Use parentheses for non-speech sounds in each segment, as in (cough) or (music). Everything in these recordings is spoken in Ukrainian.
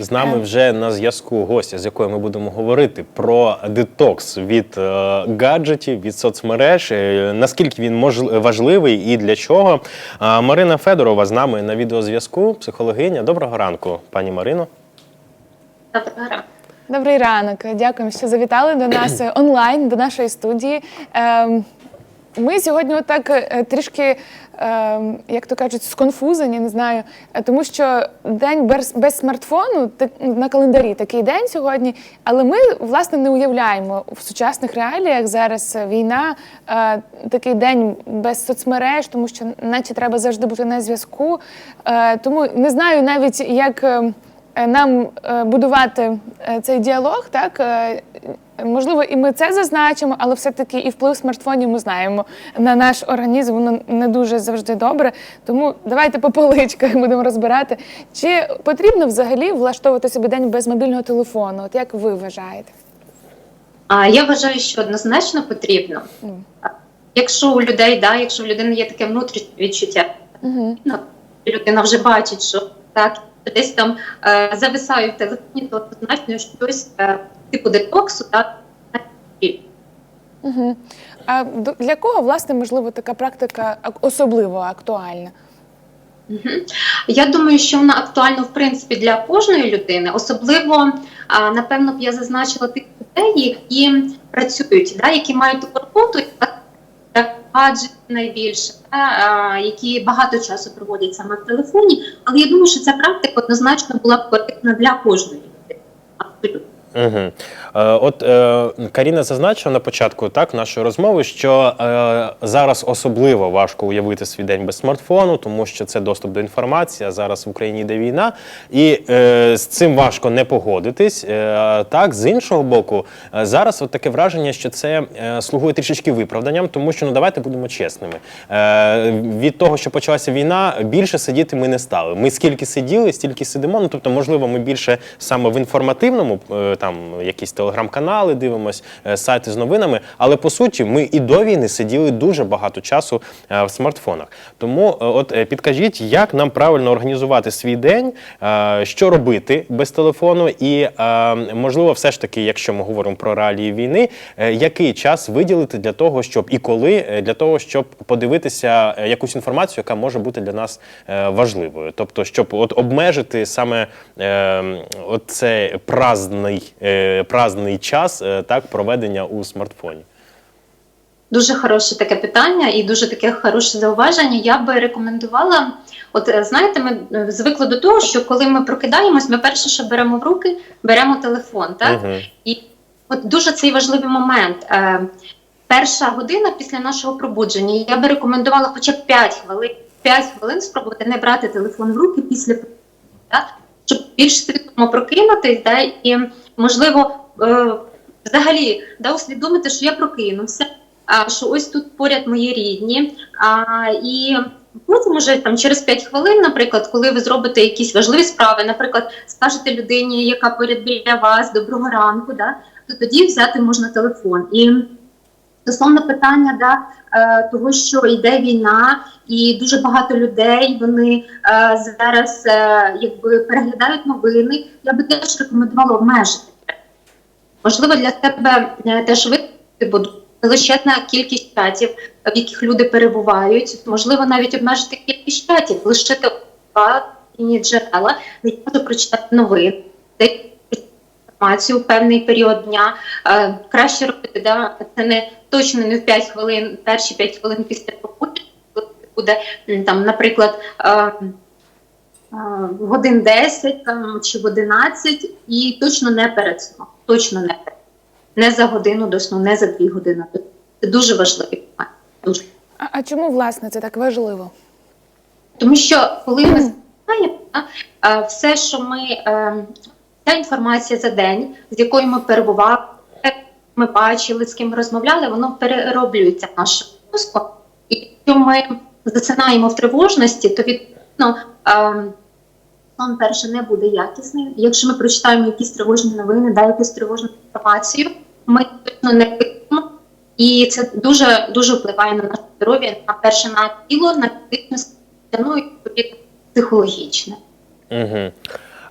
З нами вже на зв'язку гостя, з якою ми будемо говорити про детокс від е, гаджетів, від соцмереж, е, наскільки він мож, важливий і для чого. А, Марина Федорова з нами на відеозв'язку, психологиня. Доброго ранку, пані Марино. Доброго ранку. Добрий ранок. Дякуємо, що завітали до нас е, (clears throat) онлайн, до нашої студії. Ем, Ми сьогодні отак е, трішки, як то кажуть, сконфузені, не знаю, е, тому що день без, без смартфону на календарі такий день сьогодні, але ми власне не уявляємо в сучасних реаліях зараз е, війна, е, такий день без соцмереж, тому що наче треба завжди бути на зв'язку. Тому не знаю навіть як. ем, нам будувати цей діалог, так можливо, і ми це зазначимо, але все-таки і вплив смартфонів ми знаємо на наш організм. Воно не дуже завжди добре. Тому давайте по поличках (laughs) будемо розбирати. Чи потрібно взагалі влаштовувати собі день без мобільного телефону? От як ви вважаєте? А я вважаю, що однозначно потрібно. А, Якщо у людей, да, якщо в людини є таке внутрішнє відчуття, Угу. ну, людина вже бачить, що так десь там е, зависає в телефоні, то однозначно щось е, типу детоксу, так Угу. А для кого власне можливо така практика особливо актуальна? Я думаю, що вона актуальна в принципі для кожної людини, особливо напевно б я зазначила тих людей, які працюють, да, які мають таку роботу, гаджет найбільше, да, які багато часу проводять саме в телефоні. Але я думаю, що ця практика однозначно була б корисна для кожної. Угу. Е, от е, Каріна зазначила на початку так нашої розмови, що е, зараз особливо важко уявити свій день без смартфону, тому що це доступ до інформації. а Зараз в Україні йде війна, і е, з цим важко не погодитись. Е, так, з іншого боку, е, зараз от таке враження, що це е, слугує трішечки виправданням, тому що ну давайте будемо чесними. Е, від того, що почалася війна, більше сидіти ми не стали. Ми скільки сиділи, стільки сидимо. Ну тобто, можливо, ми більше саме в інформативному, е, там якісь телеграм-канали дивимось, е, сайти з новинами. Але по суті, ми і до війни сиділи дуже багато часу е, в смартфонах. Тому, е, от підкажіть, як нам правильно організувати свій день, що робити без телефону, і можливо, все ж таки, якщо ми говоримо про реалії війни, який час виділити для того, щоб і коли для того, щоб подивитися якусь інформацію, яка може бути для нас важливою, тобто, щоб от обмежити саме е, оцей праздний, е, праздний час е, так проведення у смартфоні. Дуже хороше таке питання і дуже таке хороше зауваження. Я би рекомендувала. От е, знаєте, ми е, звикли до того, що коли ми прокидаємось, ми перше, що беремо в руки, беремо телефон. Так Мгм. і от дуже цей важливий момент. Е, перша година після нашого пробудження. Я би рекомендувала хоча б 5 хвилин, 5 хвилин спробувати не брати телефон в руки після так, щоб більш свідомо прокинутись, да, і можливо е, взагалі да, усвідомити, що я прокинувся, а, що ось тут поряд мої рідні. І потім уже там через 5 хвилин, наприклад, коли ви зробите якісь важливі справи, наприклад, скажете людині, яка поряд біля вас, доброго ранку, да, то тоді взяти можна телефон. І стосовно питання да, е, того, що йде війна, і дуже багато людей вони е, зараз е, якби переглядають новини, я би теж рекомендувала обмежити. Можливо, для тебе теж виявити, бо величезна кількість чатів, в яких люди перебувають. Можливо, навіть обмежити кількість чатів, лишити два джерела, я можу прочитати новини, інформацію в певний період дня. Е, краще робити, да, це не точно не в 5 хвилин, перші 5 хвилин після роботи, коли буде там, наприклад. Е, е, Годин 10 там, чи в 11 і точно не перед сном. Точно не перед. Не за годину до сну, не за дві години. Це дуже важливо. Дуже. А, а чому власне це так важливо? Тому що коли ми знаємо, все, що ми, ця інформація за день, з якою ми перебували, ми бачили, з ким розмовляли, воно перероблюється в нашому мозку. І якщо ми засинаємо в тривожності, то відповідно е, сон перше не буде якісним. Якщо ми прочитаємо якісь тривожні новини, да, якусь тривожну інформацію, ми точно не вийдемо. І це дуже дуже впливає на наше здоров'я, на перше на тіло, на фізичну ну і психологічне. Угу.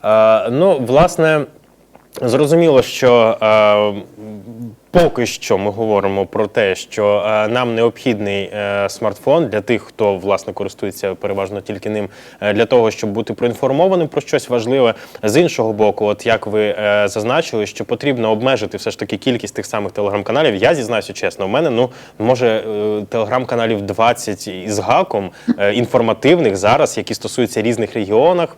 Е, ну, власне, зрозуміло, що е, поки що ми говоримо про те, що е, нам необхідний е, смартфон для тих, хто власне користується переважно тільки ним, е, для того, щоб бути проінформованим про щось важливе. З іншого боку, от як ви зазначили, що потрібно обмежити все ж таки кількість тих самих телеграм-каналів. Я зізнаюся чесно, у мене ну може телеграм-каналів 20 із гаком інформативних зараз, які стосуються різних регіонах,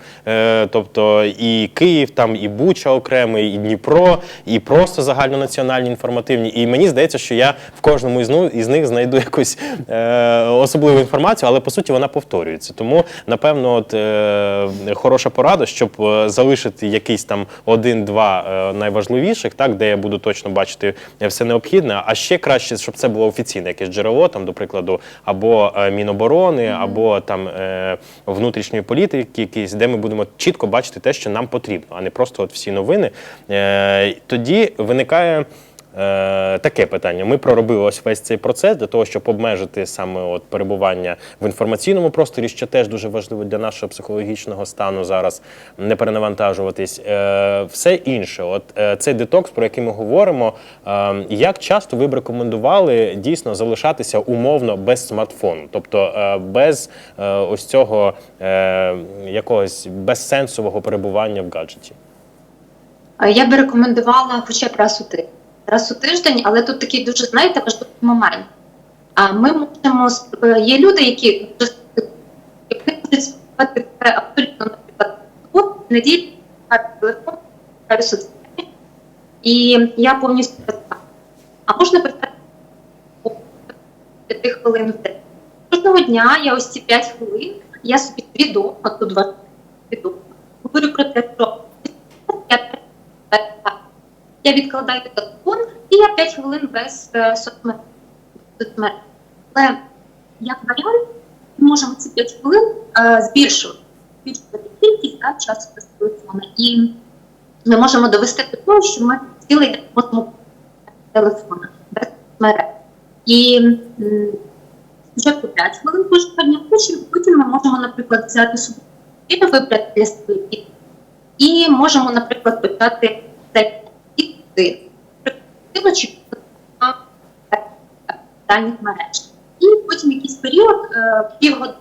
тобто і Київ, там і Буча окремий, і Дніпро, і просто загальнонаціональні інформативні. І мені здається, що я в кожному із, ну, із них знайду (laughs) якусь е, особливу інформацію, але по суті вона повторюється. Тому, напевно, от, е, хороша порада, щоб е, залишити якийсь там один-два е, найважливіших, так, де я буду точно бачити все необхідне. А ще краще, щоб це було офіційне якесь джерело, там, до прикладу, або е, Міноборони, або там е, внутрішньої політики, якісь, де ми будемо чітко бачити те, що нам потрібно, а не просто от всі новини. Е, тоді виникає. Е, таке питання. Ми проробили ось весь цей процес для того, щоб обмежити саме от перебування в інформаційному просторі, що теж дуже важливо для нашого психологічного стану зараз не перенавантажуватись. Е, все інше, от е, цей детокс, про який ми говоримо, як часто ви б рекомендували дійсно залишатися умовно без смартфону, тобто без ось цього якогось безсенсового перебування в гаджеті? Я би рекомендувала хоча б раз у тиждень. Раз у тиждень, але тут такий дуже, знаєте, важливий момент. А ми можемо е, є люди, які дуже можуть співати це абсолютно наприклад, от неділі телефон, соцмережі, і я повністю писала. А можна писати 5 хвилин в день. Кожного дня я ось ці 5 хвилин, я собі свідомо, тут вас свідомо, говорю про те, що я відкладаю телефон і я 5 хвилин без е, соцмереж. Але як варіант, ми можемо ці 5 хвилин е, збільшувати, збільшувати кількість да, часу без телефону. І ми можемо довести до того, що ми цілий день можемо телефона без соцмереж. І спочатку 5 хвилин кожного дня, потім- ми можемо, наприклад, взяти собі вибрати для своїх. І можемо, наприклад, почати це чи соціальних мереж. І потім якийсь період, е, півгодини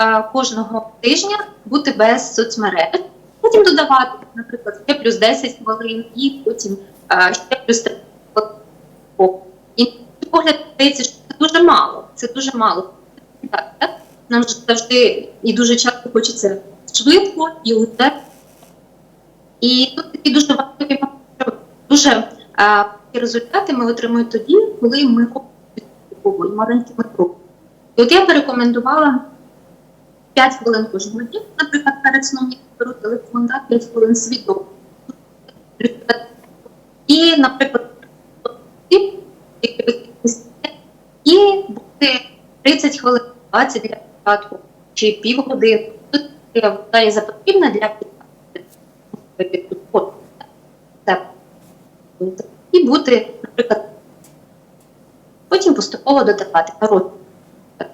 е, кожного тижня бути без соцмереж. Потім додавати, наприклад, ще плюс 10 хвилин, і потім ще плюс 30 хвилин. І погляд здається, що це дуже мало. Це дуже мало. Нам завжди і дуже часто хочеться швидко і усе. І тут такі дуже моменти. Дуже такі результати ми отримуємо тоді, коли ми робимо маленькими кроками. І от я б рекомендувала 5 хвилин кожного дня, наприклад, перед сном я беру телефон, да, 5 хвилин свідомо. І, наприклад, і бути 30 хвилин, 20 для початку, чи півгодини. Тут я вважаю за потрібне для підходу. Так. І бути, наприклад, потім поступово додавати народ. Е,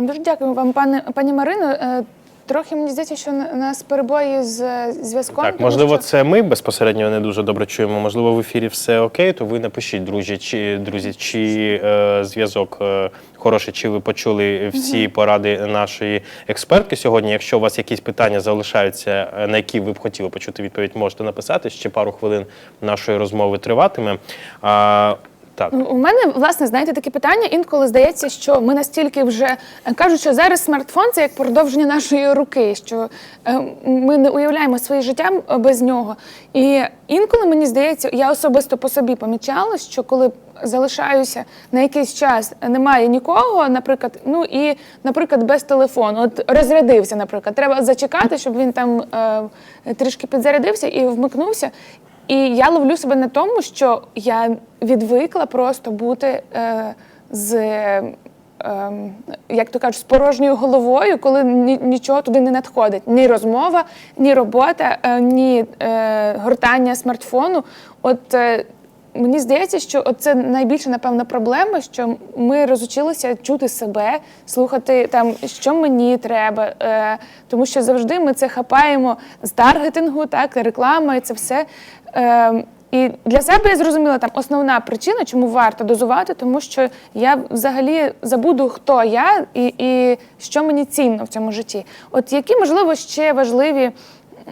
Дуже дякую вам, пане пані Марино. Е, Трохи мені здається, що нас перебої з е, зв'язком. Так, тому можливо, що- це ми безпосередньо не дуже добре чуємо. Можливо, в ефірі все окей, то ви напишіть, друзі, чи друзі, чи е, зв'язок е, хороший, чи ви почули всі поради нашої експертки сьогодні. Якщо у вас якісь питання залишаються, е, на які ви б хотіли почути відповідь, можете написати. Ще пару хвилин нашої розмови триватиме. А, так. Ну, У мене, власне, знаєте, таке питання. Інколи здається, що ми настільки вже е, кажуть, що зараз смартфон це як продовження нашої руки, що е, ми не уявляємо своє життя е, без нього. І інколи мені здається, я особисто по собі помічала, що коли залишаюся на якийсь час, немає нікого, наприклад, ну і, наприклад, без телефону. От розрядився, наприклад, треба зачекати, щоб він там е, трішки підзарядився і вмикнувся. І я ловлю себе на тому, що я відвикла просто бути е, з, е, як то кажуть, з порожньою головою, коли ні, нічого туди не надходить. Ні розмова, ні робота, е, ні е, гортання смартфону. От е, мені здається, що це найбільша напевно проблема, що ми розучилися чути себе, слухати там, що мені треба, е, тому що завжди ми це хапаємо з таргетингу, так, реклама і це все. Е, і для себе я зрозуміла там основна причина, чому варто дозувати, тому що я взагалі забуду, хто я і, і що мені цінно в цьому житті. От які, можливо, ще важливі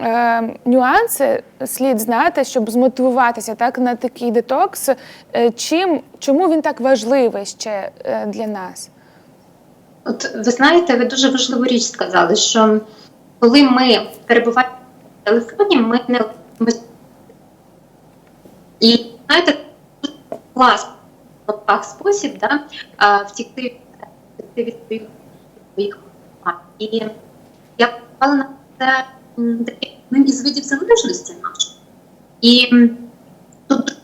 е, нюанси слід знати, щоб змотивуватися так на такий детокс. Е, чим чому він так важливий ще е, для нас? От ви знаєте, ви дуже важливу річ сказали, що коли ми перебуваємо в телефоні, ми не ми... знаєте, дуже класний спосіб да, втікти, від своїх своїх. І я попала на це одним із видів залежності нашої. І тут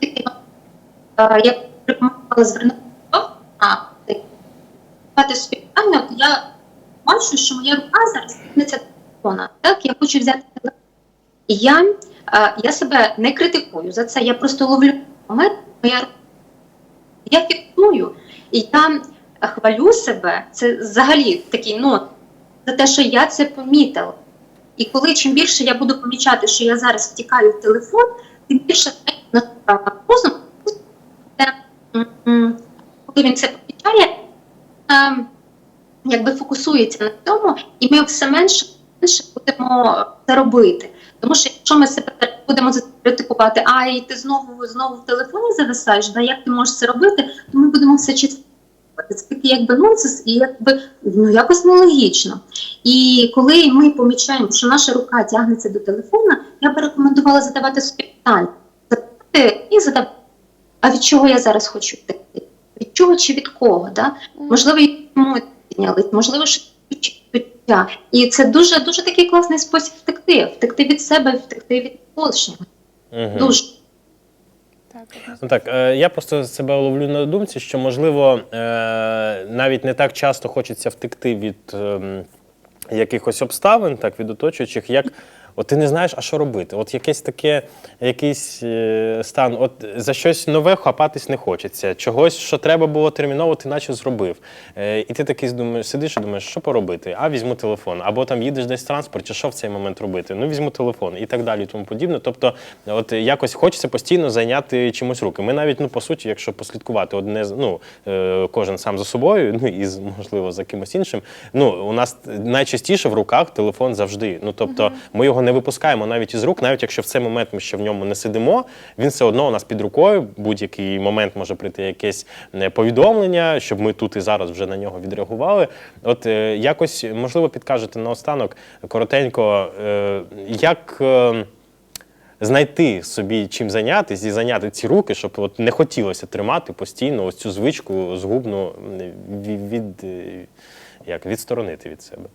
я рекомендувала звернути увагу на от я бачу, що моя рука зараз торкнеться до телефона. Так, я хочу взяти телефон. І я, я себе не критикую за це, я просто ловлю момент, рука. Я фіксую, і я хвалю себе, це взагалі такий ну, за те, що я це помітила. І коли чим більше я буду помічати, що я зараз втікаю в телефон, тим більше розум, коли він це помічає, якби фокусується на цьому, і ми все менше менше будемо це робити. Тому що якщо ми себе будемо критикувати, а і ти знову знову в телефоні зависаєш, да, як ти можеш це робити, то ми будемо все чисто. Це такий якби нонсенс і якби ну якось нелогічно. І коли ми помічаємо, що наша рука тягнеться до телефона, я би рекомендувала задавати собі питання. Задавати і задавати, а від чого я зараз хочу втекти? Від чого чи від кого? Да? Можливо, піднялись, можливо, що. І це дуже дуже такий класний спосіб втекти, втекти від себе, втекти від оточення. Мгм. Дуже. Так, Ну так, е, я просто себе ловлю на думці, що можливо е, навіть не так часто хочеться втекти від ем, якихось обставин, так від оточуючих, як от ти не знаєш, а що робити. От якесь таке, якийсь е, стан, от за щось нове хапатись не хочеться. Чогось, що треба було терміново, ти наче зробив. Е, і ти такий думаєш, сидиш і думаєш, що поробити? А візьму телефон. Або там їдеш десь в транспорті, що в цей момент робити? Ну візьму телефон і так далі, і тому подібне. Тобто, от якось хочеться постійно зайняти чимось руки. Ми навіть, ну по суті, якщо послідкувати одне ну е, кожен сам за собою, (laughs) ну і можливо за кимось іншим. Ну у нас найчастіше в руках телефон завжди. Ну тобто, ми його не випускаємо навіть із рук, навіть якщо в цей момент ми ще в ньому не сидимо, він все одно у нас під рукою. Будь-який момент може прийти якесь е, повідомлення, щоб ми тут і зараз вже на нього відреагували. От е, якось можливо підкажете наостанок коротенько, е, як. знайти собі чим зайнятися і зайняти ці руки, щоб от не хотілося тримати постійно ось цю звичку згубну від, від, як, відсторонити від себе.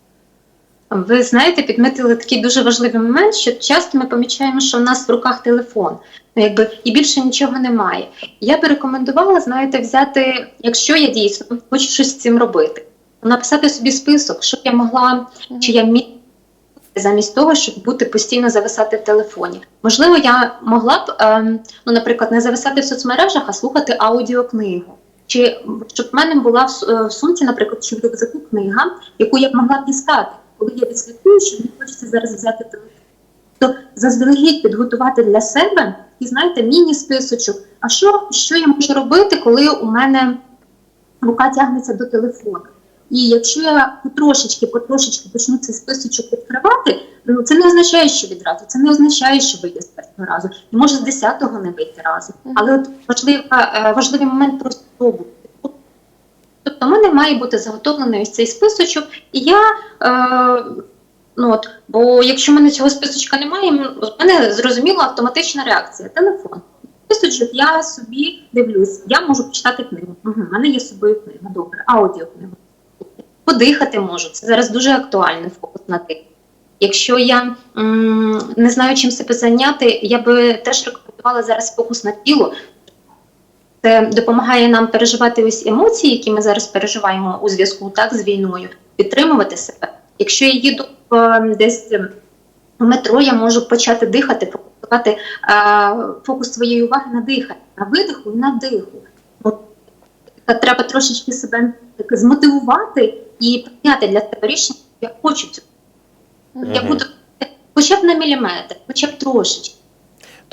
Ви знаєте, підмітили такий дуже важливий момент, що часто ми помічаємо, що в нас в руках телефон, ну якби і більше нічого немає. Я би рекомендувала, знаєте, взяти, якщо я дійсно хочу щось з цим робити, написати собі список, що я могла чи я міг замість того, щоб бути постійно зависати в телефоні. Можливо, я могла б, ем, ну, наприклад, не зависати в соцмережах, а слухати аудіокнигу. Чи щоб в мене була в, е, сумці, наприклад, чи в рюкзаку книга, яку я б могла б дістати, коли я відслідкую, що мені хочеться зараз взяти телефон. То заздалегідь підготувати для себе і знаєте, міні-списочок. А що, що я можу робити, коли у мене рука тягнеться до телефону? І якщо я потрошечки, потрошечки почну цей списочок відкривати, ну це не означає, що відразу, це не означає, що вийде з першого разу, і може з десятого не вийти разу. Але от важлива, е, важливий момент просто спробувати. Тобто в мене має бути заготовлений цей списочок, і я. Е, ну от, бо якщо в мене цього списочка немає, в мене зрозуміла автоматична реакція. Телефон. Списочок я собі дивлюсь, я можу почитати книгу. Угу, мене є собою книга, добре, аудіокнига. Подихати можу. Це зараз дуже актуальний фокус на тих. Якщо я м, не знаю, чим себе зайняти, я би теж рекомендувала зараз фокус на тіло. Це допомагає нам переживати ось емоції, які ми зараз переживаємо у зв'язку так з війною, підтримувати себе. Якщо я їду е, десь е, в метро, я можу почати дихати, фокусувати е, фокус своєї уваги на диханні. на видиху і на диху. От, треба трошечки себе так змотивувати і прийняти для себе рішення, я хочу цього. Я буду хоча б на міліметр, хоча б трошечки.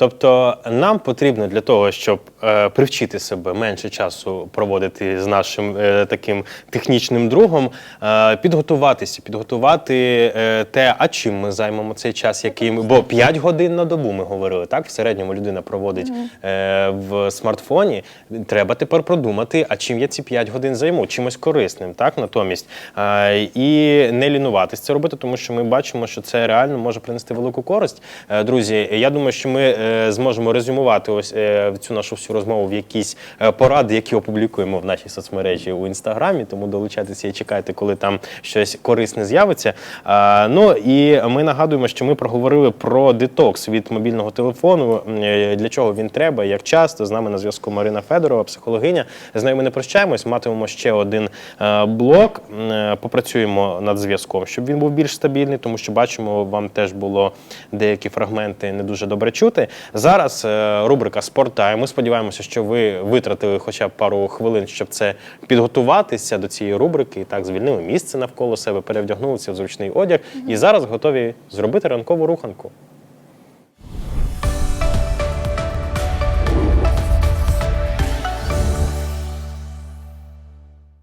Тобто нам потрібно для того, щоб е, привчити себе менше часу проводити з нашим е, таким технічним другом, е, підготуватися, підготувати е, те, а чим ми займемо цей час, який ми, бо 5 годин на добу ми говорили, так в середньому людина проводить е, в смартфоні. Треба тепер продумати, а чим я ці 5 годин займу, чимось корисним, так натомість е, і не лінуватись це робити, тому що ми бачимо, що це реально може принести велику користь. Е, Друзі, я думаю, що ми е, зможемо резюмувати ось е, цю нашу всю розмову в якісь е, поради, які опублікуємо в нашій соцмережі у інстаграмі. Тому долучайтеся і чекайте, коли там щось корисне з'явиться. Е, Ну і ми нагадуємо, що ми проговорили про детокс від мобільного телефону. Для чого він треба, як часто з нами на зв'язку Марина Федорова, психологиня. З нею ми не прощаємось. Матимемо ще один блок. Попрацюємо над зв'язком, щоб він був більш стабільний, тому що бачимо, вам теж було деякі фрагменти не дуже добре чути. Зараз е, рубрика Спорта. Ми сподіваємося, що ви витратили хоча б пару хвилин, щоб це підготуватися до цієї рубрики. І так звільнили місце навколо себе, перевдягнулися в зручний одяг і зараз готові зробити ранкову руханку.